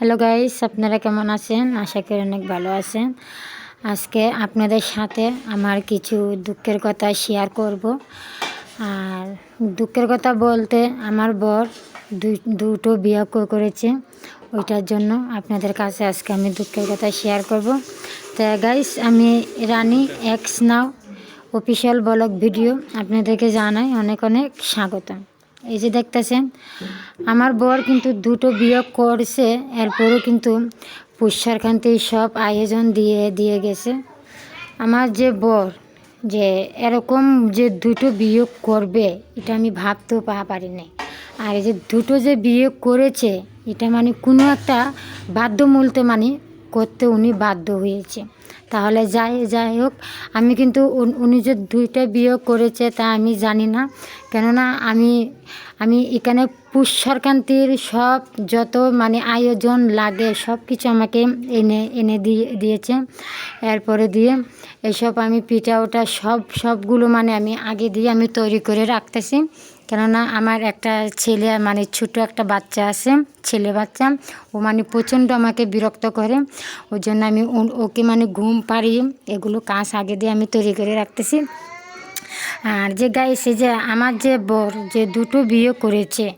Hello guys আপনারা কেমন আছেন? আশা করি অনেক ভালো আছেন। আজকে আপনাদের সাথে আমার কিছু দুঃখের কথা শেয়ার করব। আর দুঃখের কথা বলতে আমার বর দুটো বিয়ে করেছে। ওইটার জন্য আপনাদের কাছে আজকে আমি দুঃখের কথা শেয়ার করব। তো গাইস আমি Rani x now official blog video আপনাদেরকে জানাই অনেক অনেক স্বাগতম। এই যে দেখতেছেন, আমার বর কিন্তু দুটো বিয়োগ করছে, এরপরও কিন্তু পুষ্যারকান্তি সব আয়োজন দিয়ে দিয়ে গেছে। আমার যে বর, যে এরকম যে দুটো বিয়োগ করবে, এটা আমি ভাবতেও পা পারিনি আর এই যে দুটো যে বিয়ে করেছে, এটা মানে কোনো একটা বাধ্যমূলতে মানে করতে উনি বাধ্য হয়েছে। তাহলে যাই যাই হোক, আমি কিন্তু উন- যে দুইটা বিয়ে করেছে তা আমি জানি না। কেননা আমি আমি এখানে পুষ্যরকান্তির সব যত মানে আয়োজন লাগে, সব কিছু আমাকে এনে এনে দিয়ে, দিয়েছে। এরপরে দিয়ে এসব আমি পিঠা ওটা সব, সবগুলো মানে আমি আগে দিয়ে আমি তৈরি করে রাখতেছি। কেননা আমার একটা ছেলে মানে ছোট একটা বাচ্চা আছে, ছেলে বাচ্চা। ও মানে প্রচণ্ড আমাকে বিরক্ত করে। ওই জন্য আমি ওকে মানে ঘুম পাড়িয়ে এগুলো কাজ আগে দিয়ে আমি তৈরি করে রাখতেছি। আর যে গাইছে যে আমার যে বর যে দুটো বিয়ে করেছে,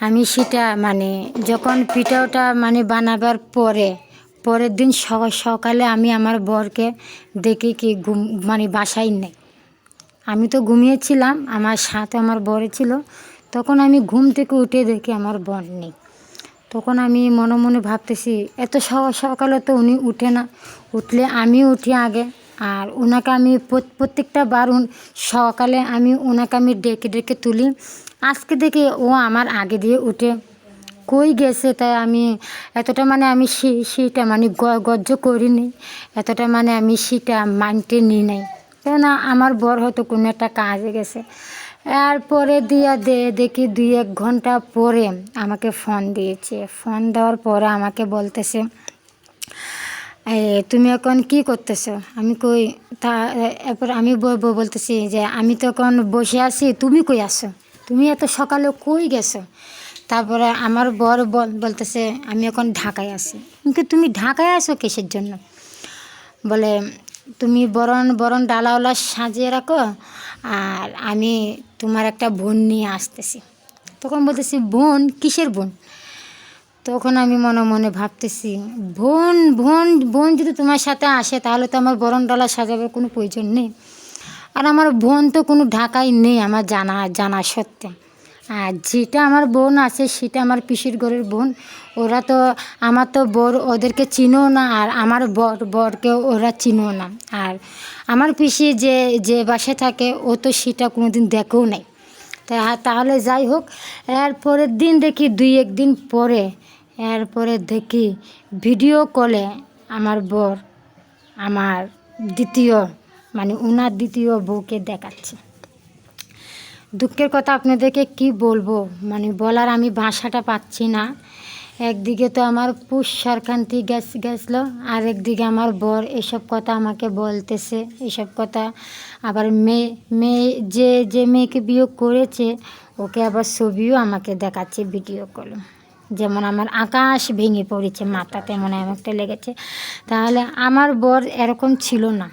আমি সেটা মানে যখন পিঠাটা মানে বানাবার পরে, পরের দিন স- সকালে আমি আমার বরকে দেখি কি ঘুম মানে বাসায় নেই। আমি তো ঘুমিয়েছিলাম, আমার সাথে আমার বর ছিল। তখন আমি ঘুম থেকে উঠে দেখি আমার বর নেই। তখন আমি মনে মনে ভাবতেছি, এত সকালে তো উনি উঠে না। উঠলে আমি উঠি আগে, আর ওনাকে আমি প্রত্যেকটা বার সকালে আমি ওনাকে আমি ডেকে ডেকে তুলি। আজকে দেখি ও আমার আগে দিয়ে উঠে। কই গেছে তাই আমি এতটা মানে আমি সেটা মানে গ- গহ্য করিনি। এতটা মানে আমি সেটা মানতে নিই নাই। কেননা আমার বর হয়তো কোনো একটা কাজে গেছে। এরপরে দিয়া দে, দেখি দুই এক ঘণ্টা পরে আমাকে ফোন দিয়েছে। ফোন দেওয়ার পরে আমাকে বলতেছে তুমি এখন কি করতেছো? আমি কই, তা, এরপর আমি বলতেছি যে, আমি তো এখন বসে আছি, তুমি কই আসো তুমি এত সকালে কই গেছো? তারপরে আমার বর বল- বলতেছে, আমি এখন ঢাকায় আছি। কিন্তু তুমি ঢাকায় আসো কিসের জন্য? বলে তুমি বরণ বরণ ডালাওয়ালা সাজিয়ে রাখো আর আমি তোমার একটা বোন নিয়ে আসতেছি। তখন বলতেছি, বোন? কিসের বোন? তখন আমি মনে মনে ভাবতেছি, বোন বোন বোন যদি তোমার সাথে আসে তাহলে তো আমার বরণ ডালা সাজাবার কোনো প্রয়োজন নেই। আর আমার বোন তো কোনো ঢাকায় নেই আমার জানা জানা সত্ত্বে। আর যেটা আমার বোন আছে, সেটা আমার পিসির ঘরের বোন। ওরা তো, আমার তো বর ওদেরকে চিনো না, আর আমার বর, বরকেও ওরা চিনো না। আর আমার পিসি যে যে বাসায় থাকে, ও তো সেটা কোনো দিন দেখেও নাই। তাহলে যাই হোক এরপরের দিন দেখি, দুই একদিন পরে এরপরে দেখি ভিডিও কলে আমার বর আমার দ্বিতীয় মানে ওনার দ্বিতীয় বউকে দেখাচ্ছে। দুঃখের কথা আপনাদেরকে কি বলব? মানে বলার আমি ভাষাটা পাচ্ছি না। একদিকে তো আমার পুষ সরকান্তি গ্যাস গেছিল আর একদিকে আমার বর এসব কথা আমাকে বলতেছে। এসব কথা আবার মেয়ে মেয়ে যে যে মেয়েকে বিয়ে করেছে, ওকে আবার ছবিও আমাকে দেখাচ্ছে ভিডিও কল যেমন আমার আকাশ ভেঙে পড়েছে মাথা তেমন একটা লেগেছে। তাহলে আমার বর এরকম ছিল না।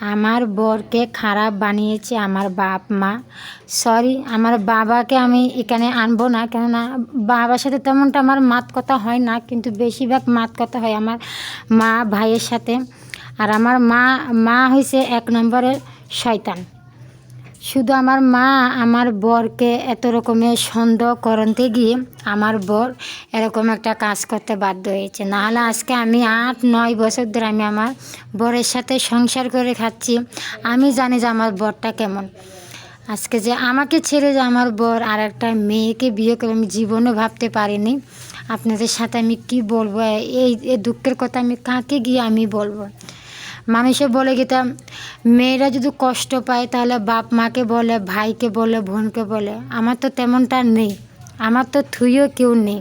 আমার বরকে খারাপ বানিয়েছে আমার বাপ মা। সরি আমার বাবাকে আমি এখানে আনব না, কেননা বাবার সাথে তেমনটা আমার মাত কথা হয় না, কিন্তু বেশিরভাগ মাত কথা হয় আমার মা ভাইয়ের সাথে। আর আমার মা মা হয়েছে এক নম্বরের শয়তান। শুধু আমার মা, আমার বরকে এত রকমের সন্দেহ করতে গিয়ে আমার বর এরকম একটা কাজ করতে বাধ্য হয়েছে। নাহলে আজকে আমি আট, নয় বছর ধরে আমি আমার বরের সাথে সংসার করে খাচ্ছি। আমি জানি যে আমার বরটা কেমন। আজকে যে আমাকে ছেড়ে যে আমার বর আর একটা মেয়েকে বিয়ে করে আমি জীবনে ভাবতে পারিনি। আপনাদের সাথে আমি কি বলব? এই দুঃখের কথা আমি কাকে গিয়ে আমি বলব? মানুষে বলে গেতাম মেয়েরা যদি কষ্ট পায় তাহলে বাপ মাকে বলে, ভাইকে বলে, বোনকে বলে। আমার তো তেমনটা নেই। আমার তো থুইও কেউ নেই।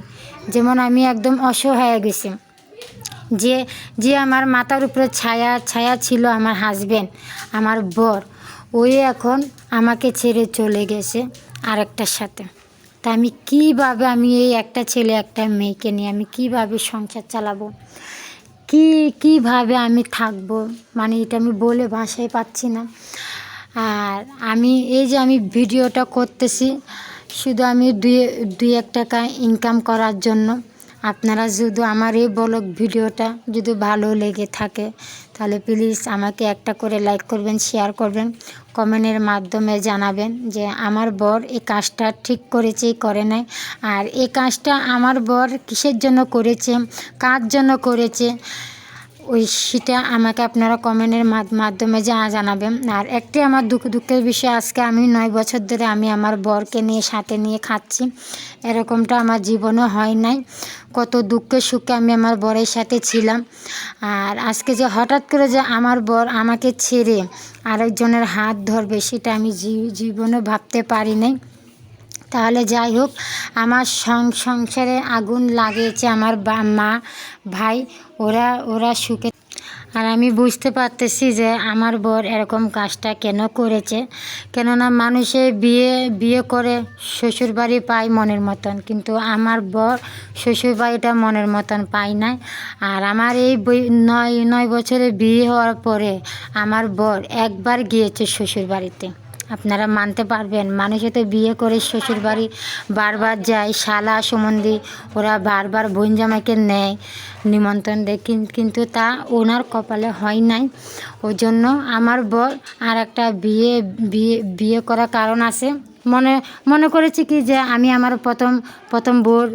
যেমন আমি একদম অসহায় গেছি। যে যে আমার মাথার উপরে ছায়া ছায়া ছিল আমার হাজবেন্ড আমার বর, ওই এখন আমাকে ছেড়ে চলে গেছে আরেকটার সাথে। তা আমি কীভাবে আমি এই একটা ছেলে, একটা মেয়েকে নিয়ে আমি কীভাবে সংসার চালাবো? কী, কীভাবে আমি থাকব? মানে এটা আমি বলে ভাষায় পাচ্ছি না। আর আমি, এই যে আমি ভিডিওটা করতেছি, শুধু আমি দুই দুই এক টাকা ইনকাম করার জন্য। আপনারা যদি আমার এই ব্লগ ভিডিওটা যদি ভালো লেগে থাকে, তাহলে প্লিজ আমাকে একটা করে লাইক করবেন শেয়ার করবেন, কমেন্টের মাধ্যমে জানাবেন যে আমার বর এই কাজটা ঠিক করেছে করে নাই, আর এই কাজটা আমার বর কিসের জন্য করেছে, কার জন্য করেছে ওই সেটা আমাকে আপনারা কমেন্টের মাধ- মাধ্যমে যা জানাবেন। আর একটি আমার দুঃখ দুঃখের বিষয়, আজকে আমি নয় বছর ধরে আমি আমার বরকে নিয়ে, সাথে নিয়ে খাচ্ছি। এরকমটা আমার জীবনে হয় নাই। কত দুঃখে সুখে আমি আমার বরের সাথে ছিলাম। আর আজকে যে হঠাৎ করে যে আমার বর আমাকে ছেড়ে আরেকজনের হাত ধরবে, সেটা আমি জীবনে ভাবতে পারি নাই। তাহলে যাই হোক, আমার সংসারে আগুন লাগিয়েছে আমার মা, ভাই, ওরা ওরা সুখে। আর আমি বুঝতে পারতেছি যে আমার বর এরকম কাজটা কেন করেছে। কেননা মানুষে বিয়ে বিয়ে করে শ্বশুরবাড়ি পায় মনের মতন, কিন্তু আমার বর শ্বশুরবাড়িটা মনের মতন পায় নাই। আর আমার এই নয় নয় বছরে বিয়ে হওয়ার পরে আমার বর একবার গিয়েছে শ্বশুরবাড়িতে। আপনারা মানতে পারবেন। মানুষে তো বিয়ে করে শ্বশুরবাড়ি বারবার যায়, শালা সম্বন্ধী ওরা বারবার বোন জামাইকে নেয়, নিমন্ত্রণ দেয়। কিন্তু তা ওনার কপালে হয় নাই। ওই জন্য আমার বর আর একটা বিয়ে বিয়ে বিয়ে করার কারণ আছে। মনে মনে করেছি কি যে আমি আমার প্রথম প্রথম বউর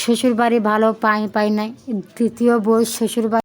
শ্বশুরবাড়ি ভালো পাই পাই নাই। দ্বিতীয় বউ শ্বশুরবাড়ি